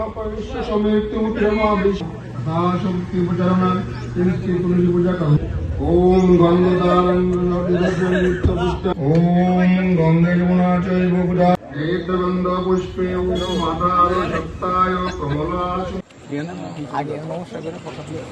মহাপরিশ্ব সময়ুক্ত মুদ্রা মহাবিশ শক্তি উপচারণা তিনটি পুরুষ পূজা ওম গঙ্গদারঙ্গুষ্ট পুষ্পে মাতার সত্তায় কমলা আগে নমস্কার করে কথা বলি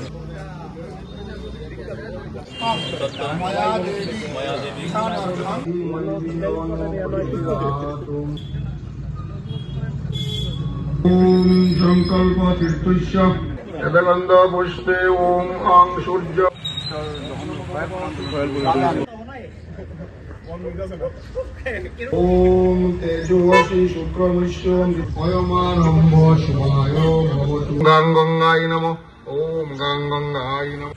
संकल्प तीर्थस्य एकगंध पुष्पे ओम आं सूर्य ओम तेजोवशी शुक्रमृष्य अयमानम्भ शिवाय भवतु गां गंगाय नमः ओम गां गंगाय नमः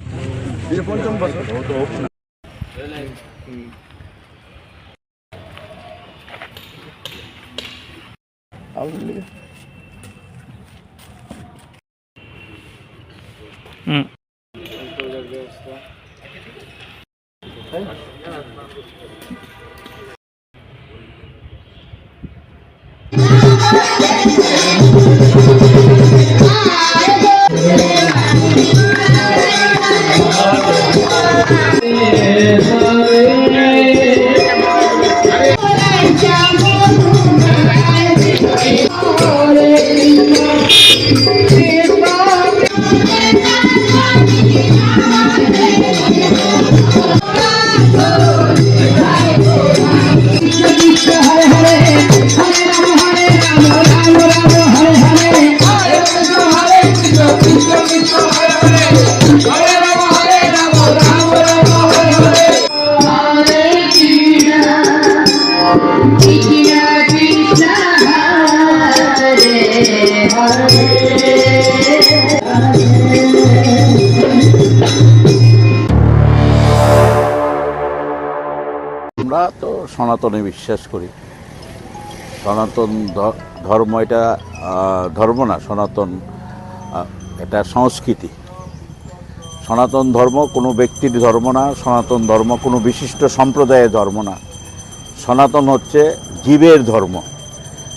Krishna Krishna আমরা তো সনাতনে বিশ্বাস করি। সনাতন ধর্ম এটা ধর্ম না, সনাতন এটা সংস্কৃতি। সনাতন ধর্ম কোনো ব্যক্তির ধর্ম না, সনাতন ধর্ম কোনো বিশিষ্ট সম্প্রদায়ের ধর্ম না। সনাতন হচ্ছে জীবের ধর্ম।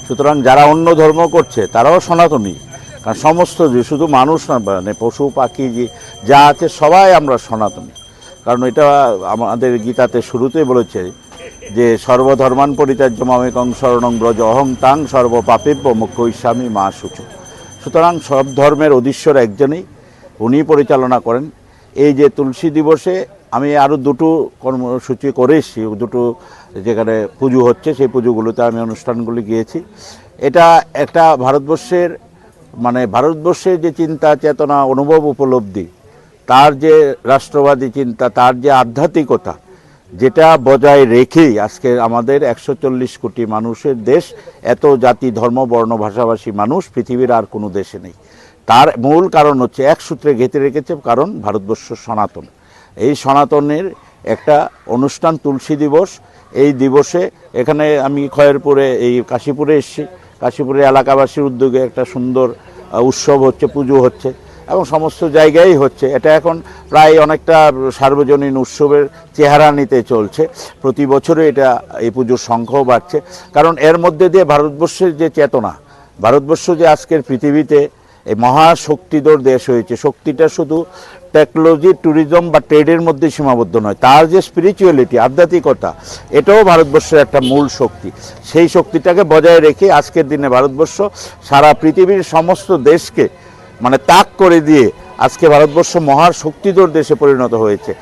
সুতরাং যারা অন্য ধর্ম করছে, তারাও সনাতনী। কারণ সমস্ত যে শুধু মানুষ না মানে পশু, পাখি, যে আছে, সবাই আমরা সনাতনী। কারণ এটা আমাদের গীতাতে শুরুতেই বলেছে যে, সর্বধর্মান পরিত্যাজ্য মামেকং শরণং ব্রজ অহং তাং সর্বপাপেব্য মুখ্য ইস্বামী মা সূচ। সুতরাং সব ধর্মের অধীশ্বর একজনই, উনি পরিচালনা করেন। এই যে তুলসী দিবসে আমি আরও দুটো কর্মসূচি করে এসেছি, দুটো যেখানে পুজো হচ্ছে, সেই পুজোগুলোতে আমি অনুষ্ঠানগুলি গিয়েছি। এটা একটা ভারতবর্ষের মানে ভারতবর্ষের যে চিন্তা, চেতনা, অনুভব উপলব্ধি, তার যে রাষ্ট্রবাদী চিন্তা, তার যে আধ্যাত্মিকতা, যেটা বজায় রেখেই আজকে আমাদের একশো চল্লিশ কোটি মানুষের দেশ, এত জাতি, ধর্ম, বর্ণ, ভাষাভাষী মানুষ পৃথিবীর আর কোনো দেশে নেই। তার মূল কারণ হচ্ছে, এক সূত্রে গেঁথে রেখেছে কারণ ভারতবর্ষ সনাতন। এই সনাতনের একটা অনুষ্ঠান, তুলসী দিবস এই দিবসে এখানে আমি খয়েরপুরে, এই কাশীপুরে এসেছি। কাশীপুরে এলাকাবাসীর উদ্যোগে একটা সুন্দর উৎসব হচ্ছে, পুজো হচ্ছে এবং সমস্ত জায়গায় হচ্ছে। এটা এখন প্রায় অনেকটা সার্বজনীন উৎসবের চেহারা নিতে চলছে। প্রতি বছরে এটা, এই পুজোর সংখ্যাও বাড়ছে। কারণ এর মধ্যে দিয়ে ভারতবর্ষের যে চেতনা, ভারতবর্ষ যে আজকের পৃথিবীতে এই মহাশক্তিধর দেশ হয়েছে, শক্তিটা শুধু টেকনোলজি, ট্যুরিজম বা ট্রেডের মধ্যে সীমাবদ্ধ নয়। তার যে স্পিরিচুয়ালিটি আধ্যাত্মিকতা, এটাও ভারতবর্ষের একটা মূল শক্তি। সেই শক্তিটাকে বজায় রেখে আজকের দিনে ভারতবর্ষ সারা পৃথিবীর সমস্ত দেশকে মানে তাক করে দিয়ে আজকে ভারতবর্ষ মহার শক্তিধর দেশে পরিণত হয়েছে।